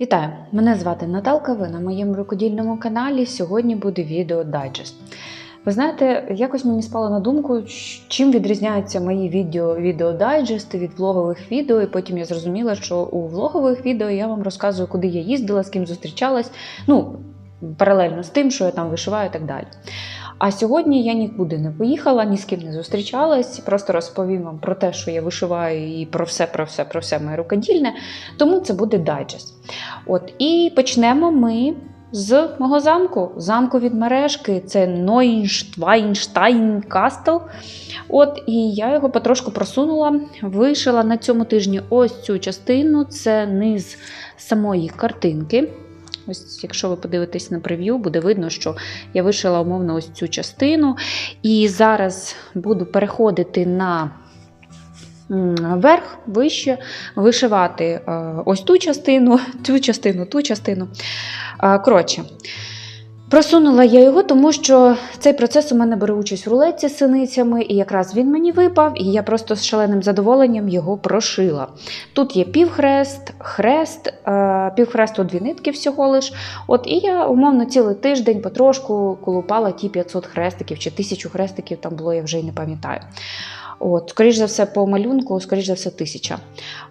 Вітаю! Мене звати Наталка. Ви на моєму рукодільному каналі. Сьогодні буде відео дайджест. Ви знаєте, якось мені спало на думку, чим відрізняються мої відео відеодайджести від влогових відео. І потім я зрозуміла, що у влогових відео я вам розказую, куди я їздила, з ким зустрічалась. Ну, паралельно з тим, що я там вишиваю і так далі. А сьогодні я нікуди не поїхала, ні з ким не зустрічалась. Просто розповім вам про те, що я вишиваю, і про все, про все, про все моє рукодільне. Тому це буде дайджест. От і почнемо ми з мого замку. Замку від мережки. Це Нойнштвайнштайн Кастел. От, і я його потрошку просунула, вишила на цьому тижні ось цю частину. Це низ самої картинки. Ось, якщо ви подивитесь на прев'ю, буде видно, що я вишила умовно ось цю частину. І зараз буду переходити на верх, вище, вишивати е, ось ту частину, цю частину, ту частину. Е, Коротше, просунула я його, тому що цей процес у мене бере участь в рулетці з синицями, і якраз він мені випав, і я просто з шаленим задоволенням його прошила. Тут є півхрест, хрест, е, півхресту дві нитки всього лиш. От і я умовно цілий тиждень потрошку колупала ті 500 хрестиків чи 1000 хрестиків там було, я вже й не пам'ятаю. От, скоріш за все, по малюнку, скоріш за все, тисяча.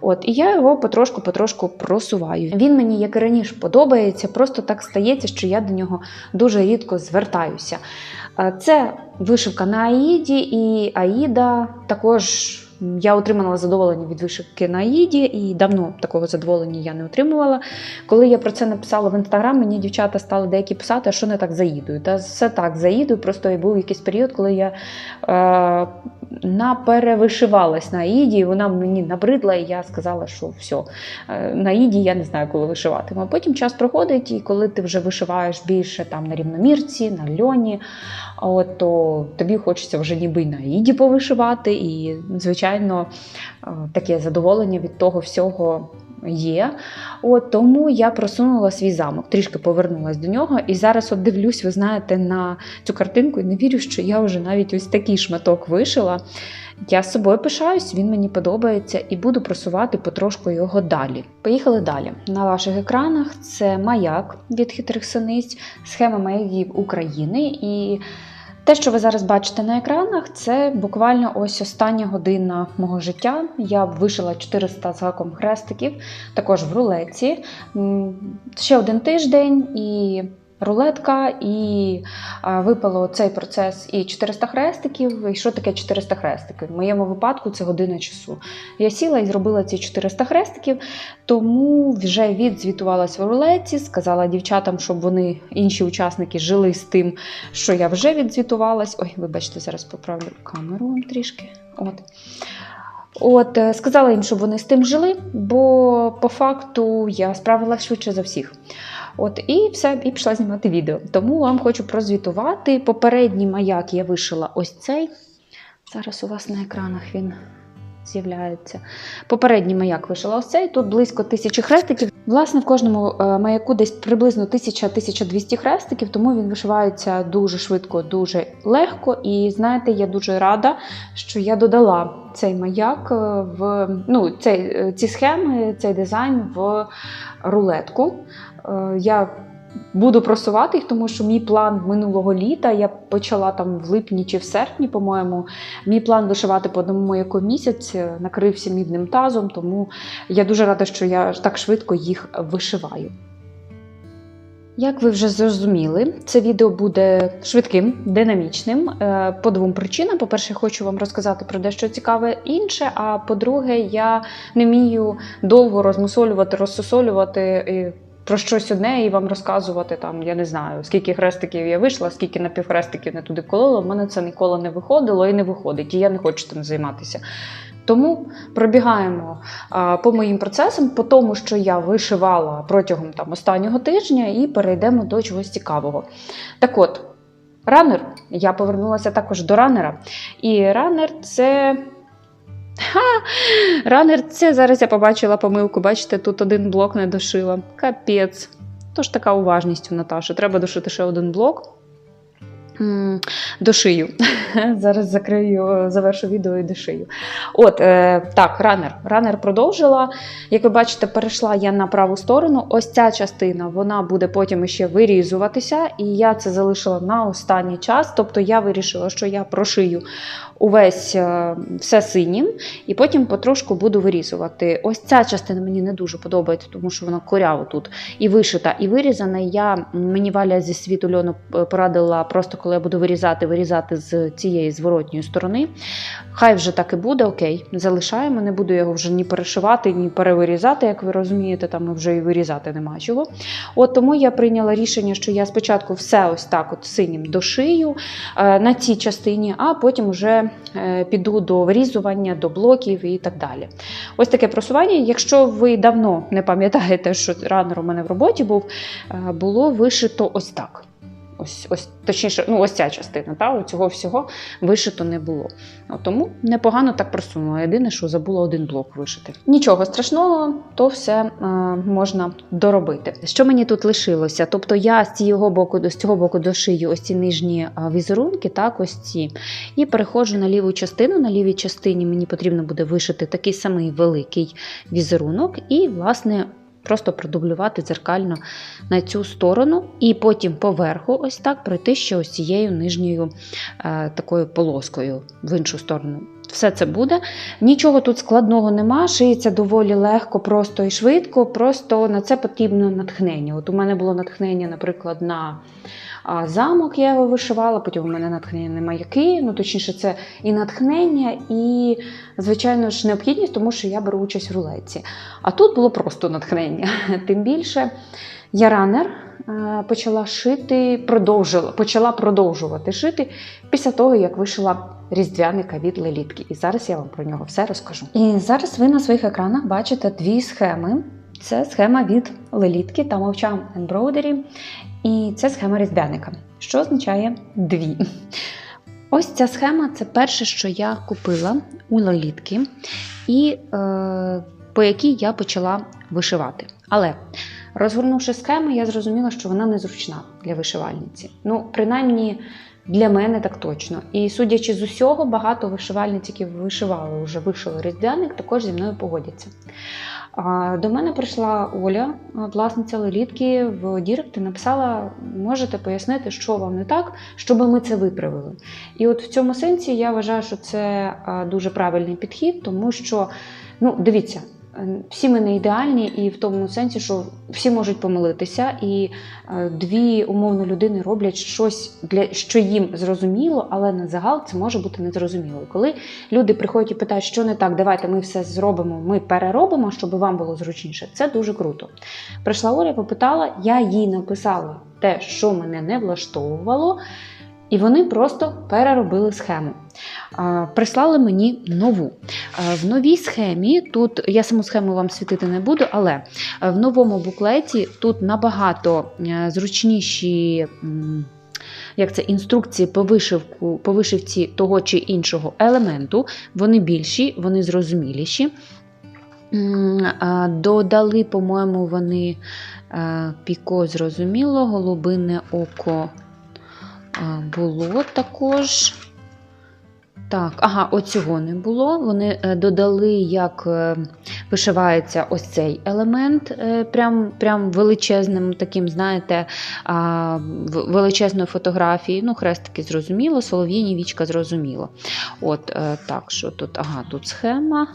От, і я його потрошку-потрошку просуваю. Він мені, як і раніше, подобається, просто так стається, що я до нього дуже рідко звертаюся. Е, Це вишивка на Аїді, і Аїда також. Я отримала задоволення від вишивки на Аїді, і давно такого задоволення я не отримувала. Коли я про це написала в інстаграм, мені дівчата стали деякі писати, а що не так за Аїдою. Та все так за Аїдою, просто був якийсь період, коли я е, наперевишивалась на Аїді, і вона мені набридла, і я сказала, що все, е, на Іді я не знаю, коли вишиватиму. А потім час проходить, і коли ти вже вишиваєш більше там на рівномірці, на льоні, от, то тобі хочеться вже ніби й на Іді повишивати. І, звичайно, е, таке задоволення від того всього. Є, от тому я просунула свій замок, трішки повернулась до нього. І зараз от дивлюсь, ви знаєте, на цю картинку і не вірю, що я вже навіть ось такий шматок вишила. Я з собою пишаюсь, він мені подобається і буду просувати потрошку його далі. Поїхали далі. На ваших екранах це маяк від хитрих синиць, схема маяків України. І те, що ви зараз бачите на екранах, це буквально ось остання година мого життя. Я вишила 400 з гаком хрестиків, також в рулеці. Ще один тиждень і. Рулетка, і випало цей процес і 400 хрестиків. І що таке 400 хрестиків? В моєму випадку це година часу. Я сіла і зробила ці 400 хрестиків, тому вже відзвітувалась в рулеці, сказала дівчатам, щоб вони, інші учасники, жили з тим, що я вже відзвітувалась. Ой, вибачте, зараз поправлю камеру вам трішки. От. От, е, сказала їм, щоб вони з тим жили, бо по факту я справилася швидше за всіх. От, і все, і пішла знімати відео. Тому вам хочу прозвітувати. Попередній маяк я вишила ось цей. Зараз у вас на екранах він з'являється. Попередній маяк вишила ось цей. Тут близько тисячі хрестиків. Власне, в кожному е, маяку десь приблизно 1000-1200 хрестиків, тому він вишивається дуже швидко, дуже легко. І знаєте, я дуже рада, що я додала цей маяк е, в ну, цей, е, ці схеми, цей дизайн в рулетку. Е, Я буду просувати їх, тому що мій план минулого літа я почала там в липні чи в серпні, по-моєму. Мій план вишивати по одному маяку місяць е, накрився мідним тазом, тому я дуже рада, що я так швидко їх вишиваю. Як ви вже зрозуміли, це відео буде швидким, динамічним е, по двом причинам. По-перше, хочу вам розказати про дещо цікаве інше. А по-друге, я не вмію довго розмусолювати, розсусолювати про щось одне і вам розказувати там, я не знаю, скільки хрестиків я вийшла, скільки напівхрестиків не туди колола. У мене це ніколи не виходило і не виходить, і я не хочу цим займатися. Тому пробігаємо а, по моїм процесам, по тому, що я вишивала протягом там, останнього тижня, і перейдемо до чогось цікавого. Так от, ранер, я повернулася також до ранера. І ранер це. Ха! Ранер це зараз я побачила помилку. Бачите, тут один блок не дошила. Капець. Тож така уважність у Наташі. Треба дошити ще один блок. Дошию. Зараз закрию, завершу відео і дошию. От, е, так, ранер. Ранер продовжила. Як ви бачите, перейшла я на праву сторону. Ось ця частина вона буде потім ще вирізуватися, і я це залишила на останній час. Тобто я вирішила, що я прошию увесь е, все синім, і потім потрошку буду вирізувати. Ось ця частина мені не дуже подобається, тому що вона коряво тут і вишита, і вирізана. Я мені Валя зі світу льону е, порадила просто, коли я буду вирізати, вирізати з цієї зворотньої сторони. Хай вже так і буде, окей, залишаємо. Не буду його вже ні перешивати, ні перевирізати, як ви розумієте, там вже і вирізати нема чого. От тому я прийняла рішення, що я спочатку все ось так от синім дошию е, на цій частині, а потім вже е, піду до вирізування, до блоків і так далі. Ось таке просування. Якщо ви давно не пам'ятаєте, що ранер у мене в роботі був, е, було вишито ось так. Ось, ось, точніше, ну ось ця частина, та, цього всього вишито не було. От Тому непогано так просунула. Єдине, що забула один блок вишити. Нічого страшного, то все е, можна доробити. Що мені тут лишилося? Тобто я з цього боку, з цього боку дошию ось ці нижні е, візерунки, так, ось ці, і переходжу на ліву частину. На лівій частині мені потрібно буде вишити такий самий великий візерунок, і, власне, просто продублювати дзеркально на цю сторону, і потім поверху, ось так, пройти ще ось цією нижньою е, такою полоскою в іншу сторону. Все це буде. Нічого тут складного нема, шиється доволі легко, просто і швидко. Просто на це потрібно натхнення. От у мене було натхнення, наприклад, на а, замок, я його вишивала, потім у мене натхнення на маяки. Ну, точніше, це і натхнення, і, звичайно ж, необхідність, тому що я беру участь в рулетці. А тут було просто натхнення. Тим більше я ранер е, почала шити, продовжила, почала продовжувати шити після того, як вишила різдвяника від лелітки. І зараз я вам про нього все розкажу. І зараз ви на своїх екранах бачите дві схеми. Це схема від лелітки та мовчам Embroidery, і це схема різдвяника, що означає дві. Ось ця схема це перше, що я купила у лолітки, і е, по якій я почала вишивати. Але розгорнувши схему, я зрозуміла, що вона незручна для вишивальниці. Ну, принаймні. Для мене так точно. І судячи з усього, багато вишивальниць, які вишивали, вже вишили різдвяник, також зі мною погодяться. До мене прийшла Оля, власниця лелітки, в Дірект і написала: можете пояснити, що вам не так, щоб ми це виправили. І от в цьому сенсі я вважаю, що це дуже правильний підхід, тому що, ну, дивіться. Всі ми не ідеальні, і в тому сенсі, що всі можуть помилитися, і е, дві умовно людини роблять щось для що їм зрозуміло, але на загал це може бути незрозуміло. Коли люди приходять і питають, що не так, давайте ми все зробимо, ми переробимо, щоб вам було зручніше. Це дуже круто. Прийшла Оля, попитала, я їй написала те, що мене не влаштовувало. І вони просто переробили схему. Прислали мені нову. В новій схемі тут я саму схему вам світити не буду, але в новому буклеті тут набагато е, зручніші. Як це інструкції по вишивку, по вишивці того чи іншого елементу, вони більші, вони зрозуміліші. Додали, по-моєму, вони е, піко зрозуміло, голубине око було також. Так, ага, оцього не було. Вони е, додали, як е, вишивається ось цей елемент, е, прям, прям величезним, таким, знаєте, а, в- величезної фотографії. Ну, хрестики зрозуміло, солов'їні вічка зрозуміло. От так, що тут, ага, тут схема.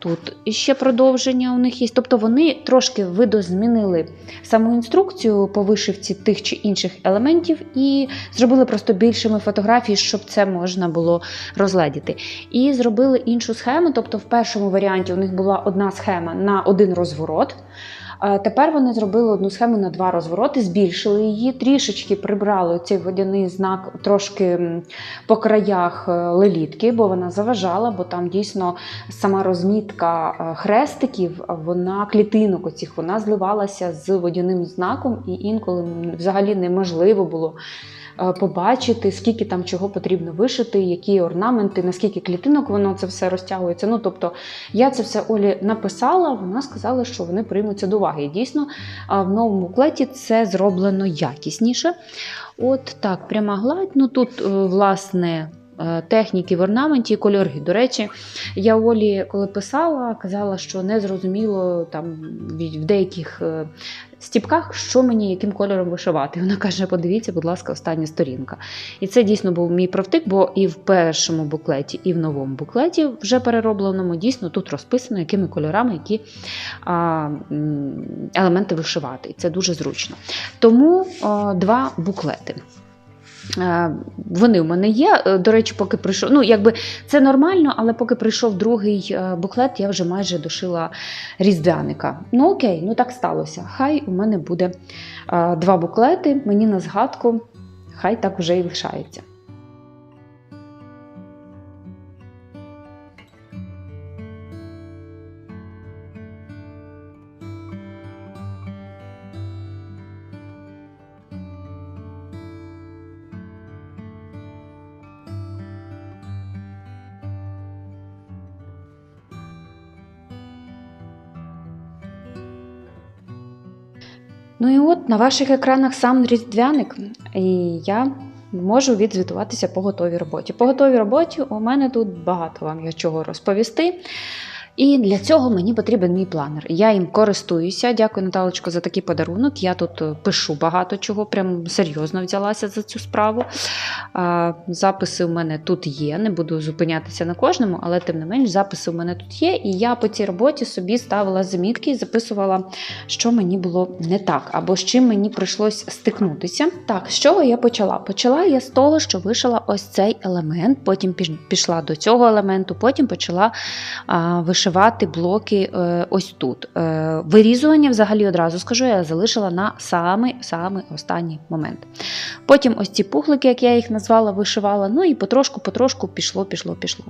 Тут ще продовження у них є. Тобто вони трошки видозмінили саму інструкцію по вишивці тих чи інших елементів і зробили просто більшими фотографій, щоб це можна було розгледіти. І зробили іншу схему. Тобто, в першому варіанті у них була одна схема на один розворот. Тепер вони зробили одну схему на два розвороти, збільшили її, трішечки прибрали цей водяний знак трошки по краях е, лелітки, бо вона заважала, бо там дійсно сама розмітка е, хрестиків, вона клітинок оцих, вона зливалася з водяним знаком, і інколи взагалі неможливо було побачити, скільки там чого потрібно вишити, які орнаменти, наскільки клітинок воно це все розтягується. Ну тобто я це все Олі написала. Вона сказала, що вони приймуться до уваги. І дійсно в новому буклеті це зроблено якісніше. От так, пряма гладь. Ну тут, е, власне. е, Техніки в орнаменті і кольори. До речі, я Олі, коли писала, казала, що не зрозуміло там в деяких е, стіпках, що мені яким кольором вишивати. Вона каже: подивіться, будь ласка, остання сторінка. І це дійсно був мій провтик, бо і в першому буклеті, і в новому буклеті, вже переробленому, дійсно тут розписано, якими кольорами які а, елементи вишивати. І це дуже зручно. Тому а, два буклети. Е, Вони в мене є. Е, До речі, поки прийшов. Ну, якби це нормально, але поки прийшов другий е, буклет, я вже майже дошила різдвяника. Ну окей, ну так сталося. Хай у мене буде два буклети, мені на згадку, хай так вже і лишається. Ну і от на ваших екранах сам різдвяник, і я можу відзвітуватися по готовій роботі. По готовій роботі у мене тут багато вам є чого розповісти. І для цього мені потрібен мій планер. Я їм користуюся. Дякую, Наталочко, за такий подарунок. Я тут е, пишу багато чого, прям серйозно взялася за цю справу. Записи у мене тут є. Не буду зупинятися на кожному, але тим не менш, записи у мене тут є. І я по цій роботі собі ставила замітки і записувала, що мені було не так, або з чим мені прийшлось стикнутися. Так, з чого я почала? Почала я з того, що вишила ось цей елемент, потім пішла до цього елементу, потім почала а, вишивати блоки е, ось тут. Е, вирізування, взагалі, одразу скажу, я залишила на самий самий останній момент. Потім ось ці пухлики, як я їх назвала, вишивала. Ну і потрошку-потрошку пішло, пішло, пішло.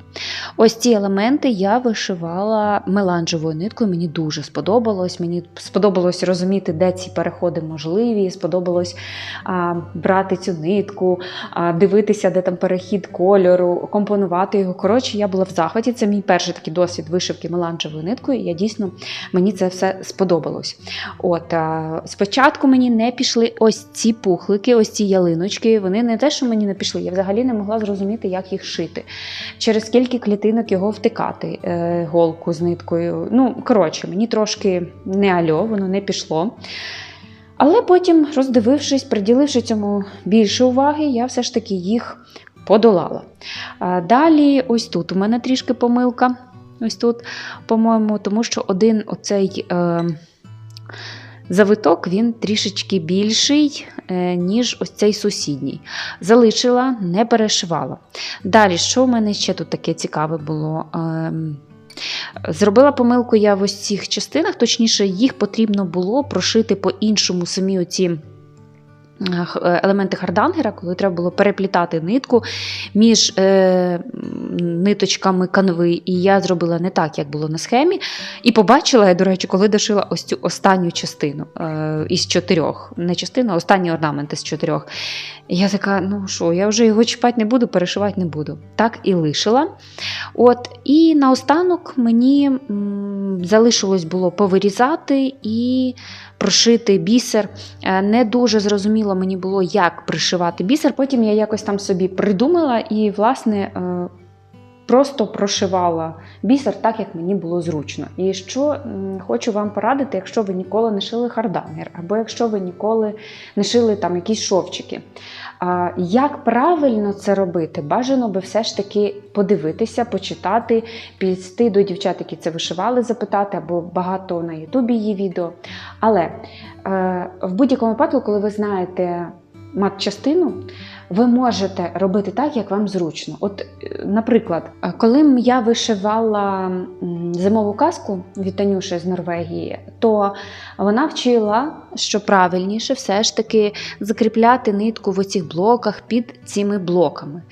Ось ці елементи я вишивала меланжевою ниткою. Мені дуже сподобалось. Мені сподобалось розуміти, де ці переходи можливі. Сподобалось а, брати цю нитку, а, дивитися, де там перехід кольору, компонувати його. Коротше, я була в захваті. Це мій перший такий досвід вишивки меланжевою ниткою. Я дійсно мені це все сподобалось. От спочатку мені не пішли ось ці пухлики, ось ці ялиночки. Вони не те, що мені не пішли, я взагалі не могла зрозуміти, як їх шити, через скільки клітинок його втикати, е, голку з ниткою. Ну, коротше, мені трошки не альо, воно не пішло. Але потім, роздивившись, приділивши цьому більше уваги, я все ж таки їх подолала. Далі, ось тут у мене трішки помилка. Ось тут, по-моєму, тому що один оцей е, завиток він трішечки більший, е, ніж ось цей сусідній. Залишила, не перешивала. Далі, що в мене ще тут таке цікаве було? Ем, Зробила помилку я в ось цих частинах, точніше, їх потрібно було прошити по-іншому самі оці е, е, елементи хардангера, коли треба було переплітати нитку між е, ниточками канви. І я зробила не так, як було на схемі. І побачила я, до речі, коли дошила ось цю останню частину е, із чотирьох. Не частину, а останні орнаменти з чотирьох. Я така, ну що, я вже його чіпати не буду, перешивати не буду. Так і лишила. От, і наостанок мені м, залишилось було повирізати і прошити бісер. Е, Не дуже зрозуміло мені було, як пришивати бісер. Потім я якось там собі придумала і, власне, е, просто прошивала бісер так, як мені було зручно. І що хочу вам порадити, якщо ви ніколи не шили хардангер, або якщо ви ніколи не шили там якісь шовчики. Як правильно це робити? Бажано би все ж таки подивитися, почитати, підійти до дівчат, які це вишивали, запитати, або багато на Ютубі є відео. Але е, в будь-якому випадку, коли ви знаєте мат-частину, ви можете робити так, як вам зручно. От, е, наприклад, е, коли я вишивала зимову казку від Танюші з Норвегії, то вона вчила, що правильніше все ж таки закріпляти нитку в оцих блоках під цими блоками.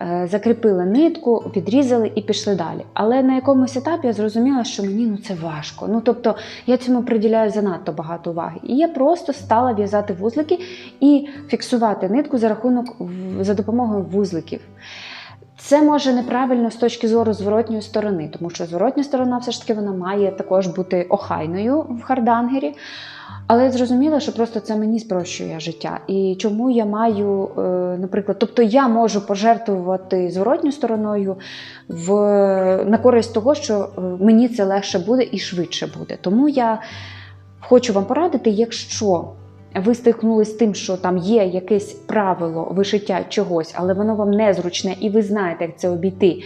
Е, Закріпили нитку, підрізали і пішли далі. Але на якомусь етапі я зрозуміла, що мені ну, це важко. Ну, тобто я цьому приділяю занадто багато уваги. І я просто стала в'язати вузлики і фіксувати нитку за рахунок за допомогою вузликів. Це може неправильно з точки зору зворотньої сторони, тому що зворотня сторона все ж таки вона має також бути охайною в хардангері. Але я зрозуміла, що просто це мені спрощує життя. І чому я маю, е, наприклад, тобто я можу пожертвувати зворотню стороною в, на користь того, що е, мені це легше буде і швидше буде. Тому я хочу вам порадити, якщо ви стикнулись з тим, що там є якесь правило вишиття чогось, але воно вам незручне, і ви знаєте, як це обійти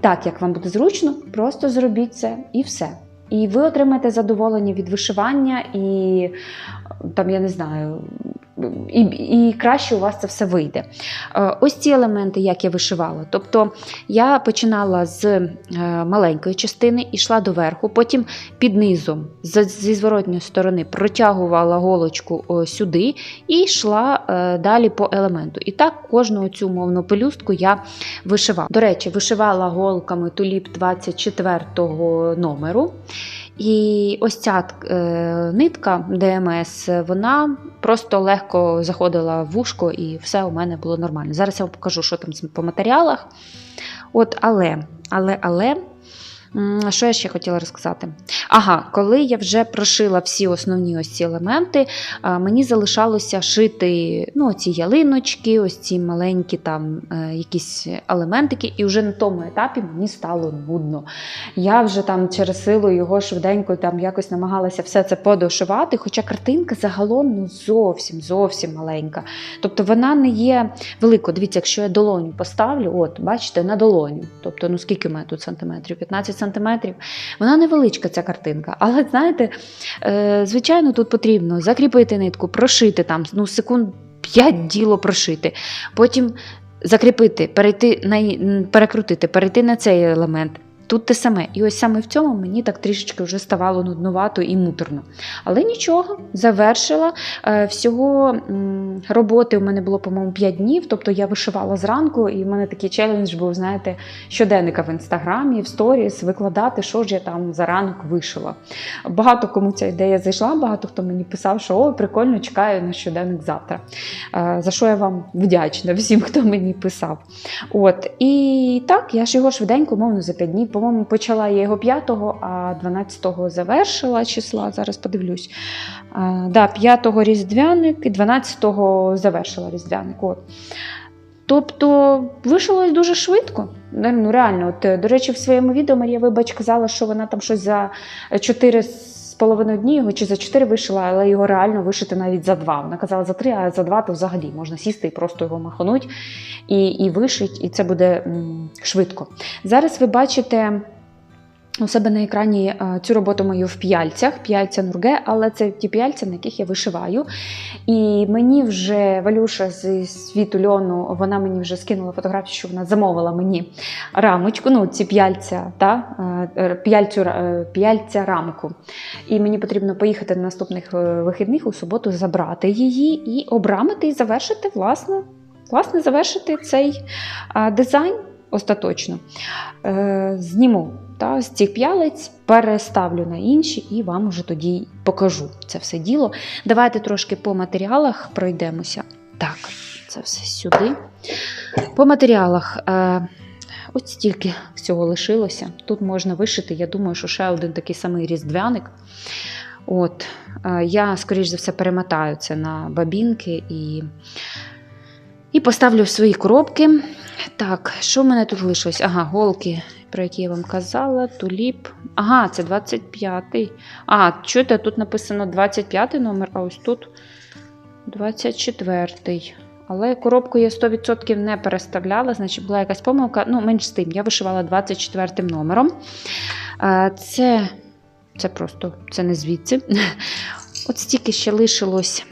так, як вам буде зручно, просто зробіть це і все. І ви отримаєте задоволення від вишивання, і там, я не знаю, і, і краще у вас це все вийде. Е, Ось ці елементи, як я вишивала. Тобто я починала з е, маленької частини, йшла до верху, потім під низом зі зворотньої сторони протягувала голочку сюди і йшла е, далі по елементу. І так кожну цю мовну пелюстку я вишивала. До речі, вишивала голками туліп 24 номеру. І ось ця е, нитка ДМС, вона просто легко заходила в вушко, і все у мене було нормально. Зараз я вам покажу, що там по матеріалах. От, але, але, але. Що я ще хотіла розказати? Ага, коли я вже прошила всі основні ось ці елементи, мені залишалося шити ну, ці ялиночки, ось ці маленькі там е, якісь елементики, і вже на тому етапі мені стало нудно. Я вже там через силу його швиденько там якось намагалася все це подошивати, хоча картинка загалом ну, зовсім зовсім маленька. Тобто вона не є великою. Дивіться, якщо я долоню поставлю, от бачите, на долоню. Тобто, ну скільки у мене тут сантиметрів? 15 сантиметрів. Вона невеличка ця картинка. Але знаєте, е, звичайно, тут потрібно закріпити нитку, прошити там, ну, секунд 5 діло прошити. Потім закріпити, перейти на перекрутити, перейти на цей елемент. Тут те саме. І ось саме в цьому мені так трішечки вже ставало нуднувато і муторно. Але нічого, завершила. Е, Всього роботи у мене було, по-моєму, 5 днів. Тобто я вишивала зранку, і в мене такий челендж був, знаєте, щоденника в інстаграмі, в сторіс викладати, що ж я там за ранок вишила. Багато кому ця ідея зайшла, багато хто мені писав, що о, прикольно, чекаю на щоденник завтра. Е, За що я вам вдячна всім, хто мені писав. От і так, я ж його швиденько, мовно, за 5 днів. По-моєму, почала я його 5-го, а 12-го завершила числа. Зараз подивлюсь. А, да, 5-го різдвяник і 12-го завершила різдвяник. От. Тобто вишилось дуже швидко. Ну, реально, от, до речі, в своєму відео Марія Вибач казала, що вона там щось за 4 з половиною дні його чи за 4 вишила, але його реально вишити навіть за 2. Вона казала за 3, а за 2 то взагалі можна сісти і просто його махануть і, і вишить, і це буде м, швидко. Зараз ви бачите. У себе на екрані е, цю роботу мою в п'яльцях, п'яльця Нурге, але це ті п'яльця, на яких я вишиваю. І мені вже Валюша з світу льону, вона мені вже скинула фотографію, що вона замовила мені рамочку, ну ці п'яльця, та, е, п'яльцю, е, п'яльця рамку. І мені потрібно поїхати на наступних вихідних у суботу, забрати її і обрамити і завершити, власне, власне завершити цей дизайн остаточно. Зніму та, з цих п'ялиць, переставлю на інші і вам уже тоді покажу це все діло. Давайте трошки по матеріалах пройдемося. Так, це все сюди. По матеріалах. Е, Ось стільки всього лишилося. Тут можна вишити, я думаю, що ще один такий самий різдвяник. От, е, я, скоріш за все, перемотаю це на бабінки і, і поставлю в свої коробки. Так, що в мене тут лишилось? Ага, голки, про які я вам казала, туліп. Ага, це 25-й. А, чуєте, тут написано 25-й номер, а ось тут 24-й. Але коробку я 100% не переставляла, значить була якась помилка. Ну, менш з тим, я вишивала 24 номером. Е, Це, це просто це не звідси. От стільки ще лишилось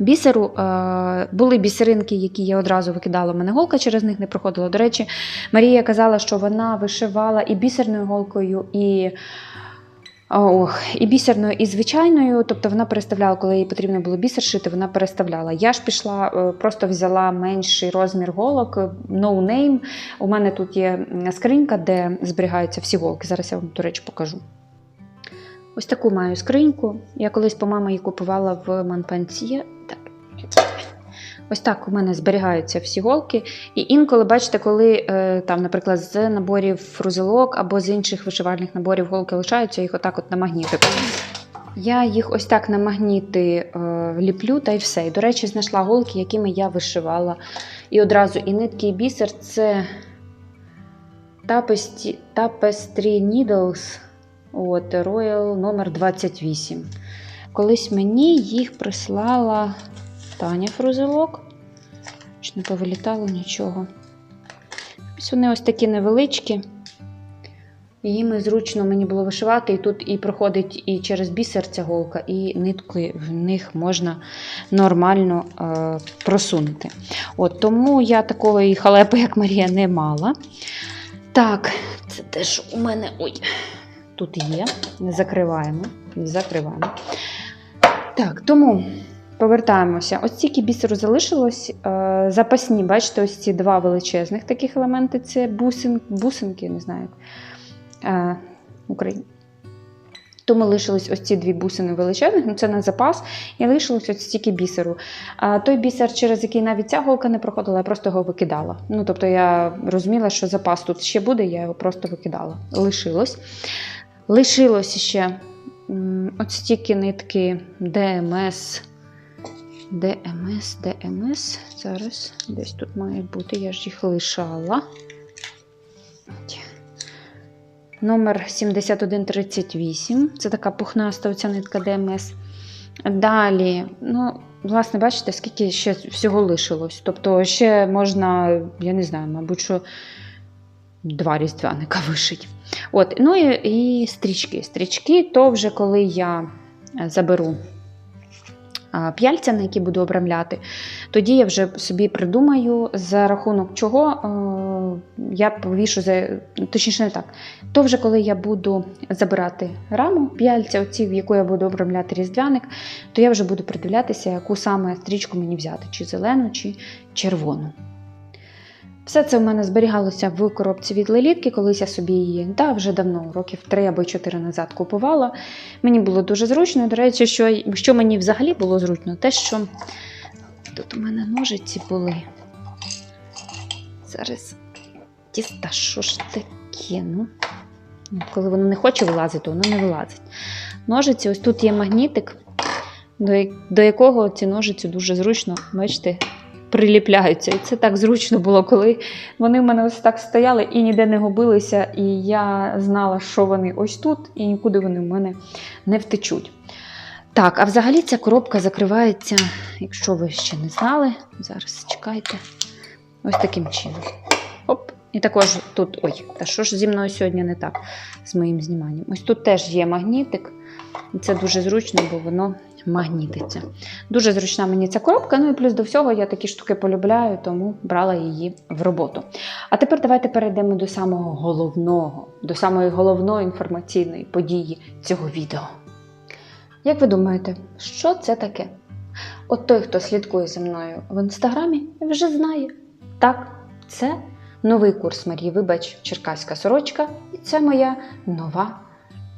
Бісеру е, були бісеринки, які я одразу викидала. У мене голка через них не проходила. До речі, Марія казала, що вона вишивала і бісерною голкою, і Ох, і бісерною, і звичайною, тобто вона переставляла, коли їй потрібно було бісер шити, вона переставляла. Я ж пішла, е, просто взяла менший розмір голок, no name. У мене тут є скринька, де зберігаються всі голки. Зараз я вам, до речі, покажу. Ось таку маю скриньку. Я колись по мамі її купувала в Манпанці. Ось так у мене зберігаються всі голки. І інколи, бачите, коли е, там, наприклад, з наборів фрузелок або з інших вишивальних наборів голки лишаються, їх отак от на магніти. Я їх ось так на магніти е, ліплю та й все. І, до речі, знайшла голки, якими я вишивала. І одразу і нитки, і бісер це Tapestry Needles от, Royal номер 28. Колись мені їх прислала Фрузелок. Чи не повилітало нічого. Ось вони ось такі невеличкі. Їми зручно мені було вишивати, і тут і проходить і через бісер ця голка, і нитки в них можна нормально е, просунути. От, Тому я такої халепи, як Марія, не мала. Так, це теж у мене. Ой, тут є. Закриваємо. Закриваємо. Так, тому повертаємося. Ось тільки бісеру залишилось. Е, запасні, бачите, ось ці два величезних таких елементи це бусин, бусинки, не знаю. Е, Україні. Тому лишились ось ці дві бусини величезних, ну це на запас, і лишилось ось стільки бісеру. А той бісер, через який навіть ця голка не проходила, я просто його викидала. Ну, тобто я розуміла, що запас тут ще буде, я його просто викидала. Лишилось. Лишилось ще от стільки нитки ДМС. ДМС, ДМС. Зараз десь тут має бути, я ж їх лишала. Номер 7138. Це така пухнаста оця нитка ДМС. Далі, ну, власне, бачите, скільки ще всього лишилось. Тобто, ще можна, я не знаю, мабуть, що два різдвяника вишить. От, ну і, і стрічки. Стрічки, то вже коли я заберу а, п'яльця, на які буду обрамляти, тоді я вже собі придумаю, за рахунок чого е, я повішу, за, точніше не так. То вже коли я буду забирати раму п'яльця, оці, в яку я буду обрамляти різдвяник, то я вже буду придивлятися, яку саме стрічку мені взяти, чи зелену, чи червону. Все це в мене зберігалося в коробці від лелітки, колись я собі її да, вже давно, років 3 або 4 назад купувала. Мені було дуже зручно. До речі, що, що мені взагалі було зручно, те, що тут у мене ножиці були. Зараз тіста, що ж таке? Ну, коли воно не хоче вилазити, воно не вилазить. Ножиці, ось тут є магнітик, до якого ці ножиці дуже зручно, бачите, приліпляються. І це так зручно було, коли вони в мене ось так стояли і ніде не губилися, і я знала, що вони ось тут, і нікуди вони в мене не втечуть. Так, а взагалі ця коробка закривається, якщо ви ще не знали, зараз чекайте, ось таким чином. Оп. І також тут, ой, та що ж зі мною сьогодні не так з моїм зніманням? Ось тут теж є магнітик, це дуже зручно, бо воно магнітиться. Дуже зручна мені ця коробка, ну і плюс до всього я такі штуки полюбляю, тому брала її в роботу. А тепер давайте перейдемо до самого головного, до самої головної інформаційної події цього відео. Як ви думаєте, що це таке? От той, хто слідкує за мною в інстаграмі, вже знає. Так, це новий курс Марії Вибач, Черкаська сорочка, і це моя нова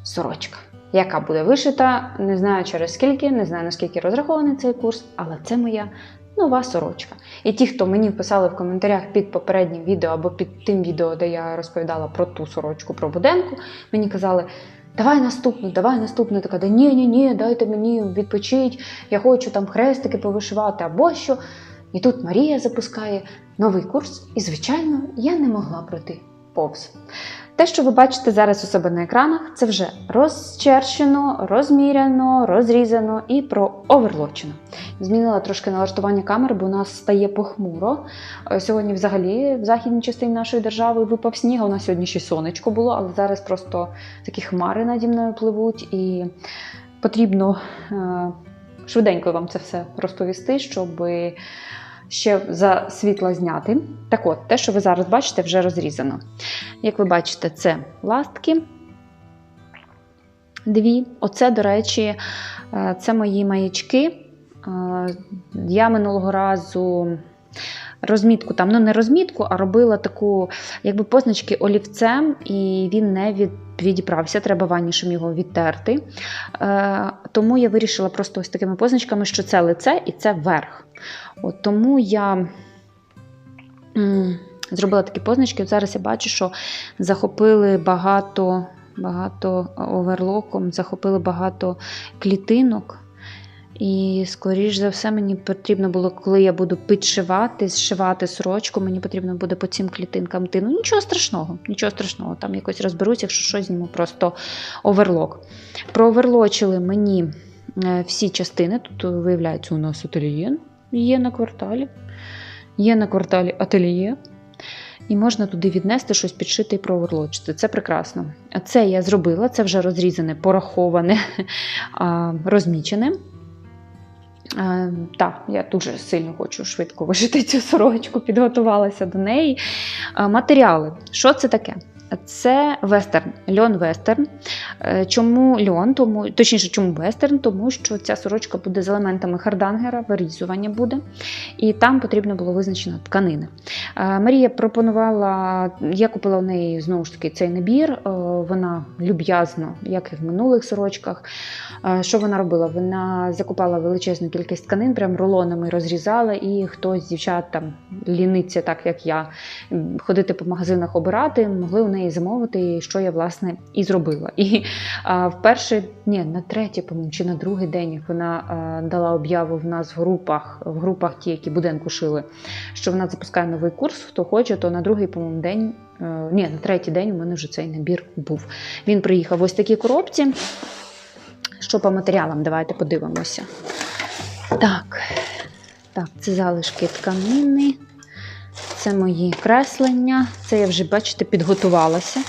сорочка, яка буде вишита, не знаю через скільки, не знаю наскільки розрахований цей курс, але це моя нова сорочка. І ті, хто мені писали в коментарях під попереднім відео або під тим відео, де я розповідала про ту сорочку про буденку, мені казали. Давай наступну, давай наступну. Така, да ні, ні, ні, дайте мені відпочить, я хочу там хрестики повишивати або що. І тут Марія запускає новий курс, і, звичайно, я не могла пройти повз. Те, що ви бачите зараз у себе на екранах, це вже розчерчено, розміряно, розрізано і прооверлочено. Змінила трошки налаштування камери, бо у нас стає похмуро. Е, Сьогодні, взагалі, в західній частині нашої держави випав сніг. У нас сьогодні ще сонечко було, але зараз просто такі хмари наді мною пливуть, і потрібно е, швиденько вам це все розповісти, щоб ще за світла зняти. Так от, те, що ви зараз бачите, вже розрізано. Як ви бачите, це ластки. Дві. Оце, до речі, е, це мої маячки. Е, Я минулого разу розмітку там, ну не розмітку, а робила таку, якби позначки олівцем, і він не від, відібрався. Треба ваннішим його відтерти. Е, Тому я вирішила просто ось такими позначками, що це лице і це верх. От Тому я. м, Зробила такі позначки. От зараз я бачу, що захопили багато, багато оверлоком, захопили багато клітинок. І, скоріш за все, мені потрібно було, коли я буду підшивати, зшивати сорочку, мені потрібно буде по цим клітинкам йти. Ну, нічого страшного, нічого страшного. Там якось розберусь, якщо щось зніму, просто оверлок. Прооверлочили мені е, всі частини. Тут виявляється, у нас ательє є на кварталі. Є на кварталі ательє. І можна туди віднести щось підшити і проверлочити. Це прекрасно. Це я зробила, це вже розрізане, пораховане, розмічене. Е, Так, я дуже сильно хочу швидко вишити цю сорочку, підготувалася до неї. Е, Матеріали. Що це таке? Це вестерн, льон вестерн. Е, Чому льон? Тому, точніше, чому вестерн? Тому що ця сорочка буде з елементами хардангера, вирізування буде. І там потрібно було визначено тканини. Е, Марія пропонувала, я купила у неї знову ж таки цей набір. е, Вона люб'язно, як і в минулих сорочках. Що вона робила? Вона закупала величезну кількість тканин, прям рулонами розрізала, і хтось з дівчат там ліниться, так як я, ходити по магазинах обирати, могли у неї замовити, що я власне і зробила. І а, в ні, на третій, по-моєму, чи на другий день, як вона а, дала об'яву в нас в групах, в групах ті, які будинку шили, що вона запускає новий курс. Хто хоче, то на другий, по-моєму, день. е, Ні, на третій день у мене вже цей набір був. Він приїхав ось такій коробці. Що по матеріалам? Давайте подивимося. Так, так, це залишки тканини. Це мої креслення. Це я вже, бачите, підготувалася.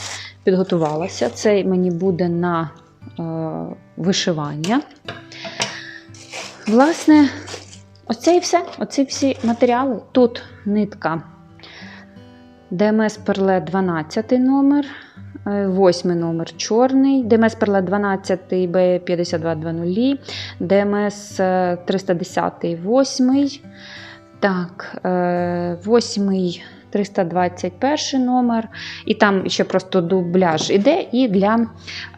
Підготувалася. Це мені буде на е, вишивання. Власне, оце і все. Оці всі матеріали. Тут нитка ДМС Перле 12 номер. 8 номер чорний, ДМС Перле 12 Б5220, ДМС е, 310 8. Так, е, 8 321 номер. І там ще просто дубляж іде, і для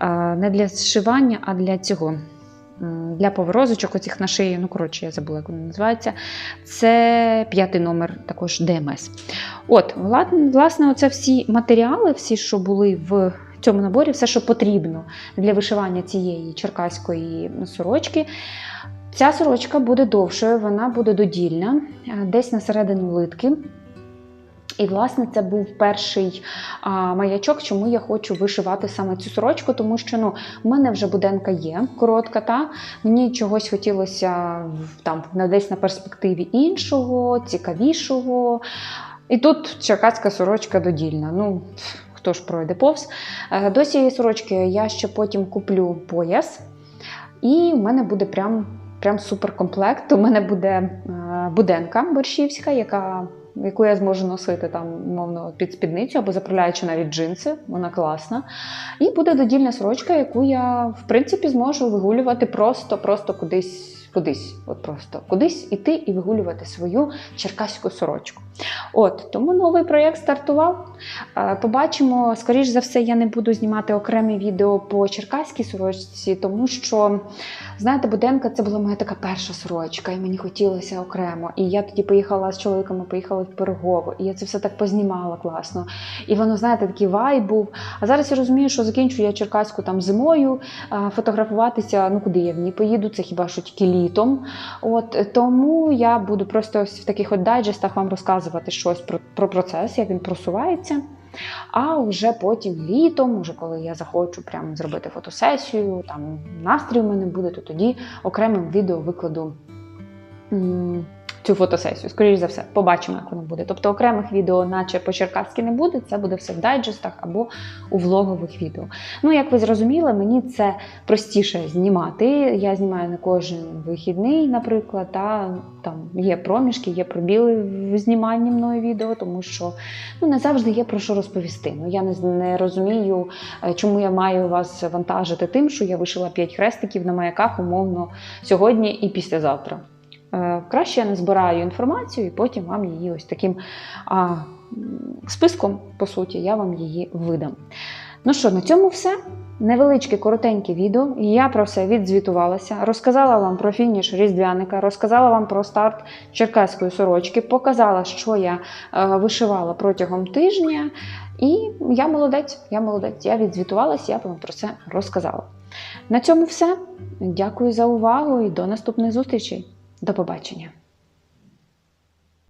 е, не для зшивання, а для цього. Для поворозочок оцих на шиї, ну, коротше, я забула, як вони називаються. Це п'ятий номер також ДМС. От, власне, оце всі матеріали, всі, що були в цьому наборі, все, що потрібно для вишивання цієї черкаської сорочки. Ця сорочка буде довшою, вона буде додільна, е, десь на середину литки. І, власне, це був перший а, маячок, чому я хочу вишивати саме цю сорочку, тому що ну, в мене вже буденка є коротка, та мені чогось хотілося там десь на перспективі іншого, цікавішого. І тут черкаська сорочка додільна. Ну, хто ж пройде повз. Е, До цієї сорочки я ще потім куплю пояс, і в мене буде прям, прям суперкомплект. У мене буде е, буденка борщівська, яка яку я зможу носити там, умовно, під спідницю або заправляючи навіть джинси, вона класна. І буде додільна сорочка, яку я, в принципі, зможу вигулювати просто, просто кудись. Кудись, от просто кудись іти і вигулювати свою черкаську сорочку. От тому новий проєкт стартував. Побачимо, скоріш за все, я не буду знімати окремі відео по черкаській сорочці, тому що, знаєте, Буденка це була моя така перша сорочка, і мені хотілося окремо. І я тоді поїхала з чоловіками, поїхала в Пирогово, і я це все так познімала класно. І воно, знаєте, такий вайб був. А зараз я розумію, що закінчу я черкаську там зимою, фотографуватися, ну куди я в ній поїду, це хіба що тільки літом. От тому я буду просто ось в таких от дайджестах вам розказувати щось про, про процес, як він просувається. А вже потім літом, уже коли я захочу прямо зробити фотосесію, там настрій у мене буде, то тоді окремим відео викладу цю фотосесію. Скоріше за все, побачимо, як воно буде. Тобто окремих відео, наче по черкаськи не буде, це буде все в дайджестах або у влогових відео. Ну, як ви зрозуміли, мені це простіше знімати. Я знімаю не кожен вихідний, наприклад. Та, там є проміжки, є пробіли в зніманні мною відео, тому що ну, не завжди є про що розповісти. Ну, я не, не розумію, е, чому я маю вас вантажити тим, що я вишила 5 хрестиків на маяках умовно сьогодні і післязавтра. Е, Краще я не збираю інформацію і потім вам її ось таким а, списком, по суті, я вам її видам. Ну що, на цьому все. Невеличке коротеньке відео. Я про все відзвітувалася, розказала вам про фініш різдвяника, розказала вам про старт черкаської сорочки, показала, що я е, вишивала протягом тижня. І я молодець, я молодець. Я відзвітувалася, я вам про це розказала. На цьому все. Дякую за увагу і до наступних зустрічей. До побачення.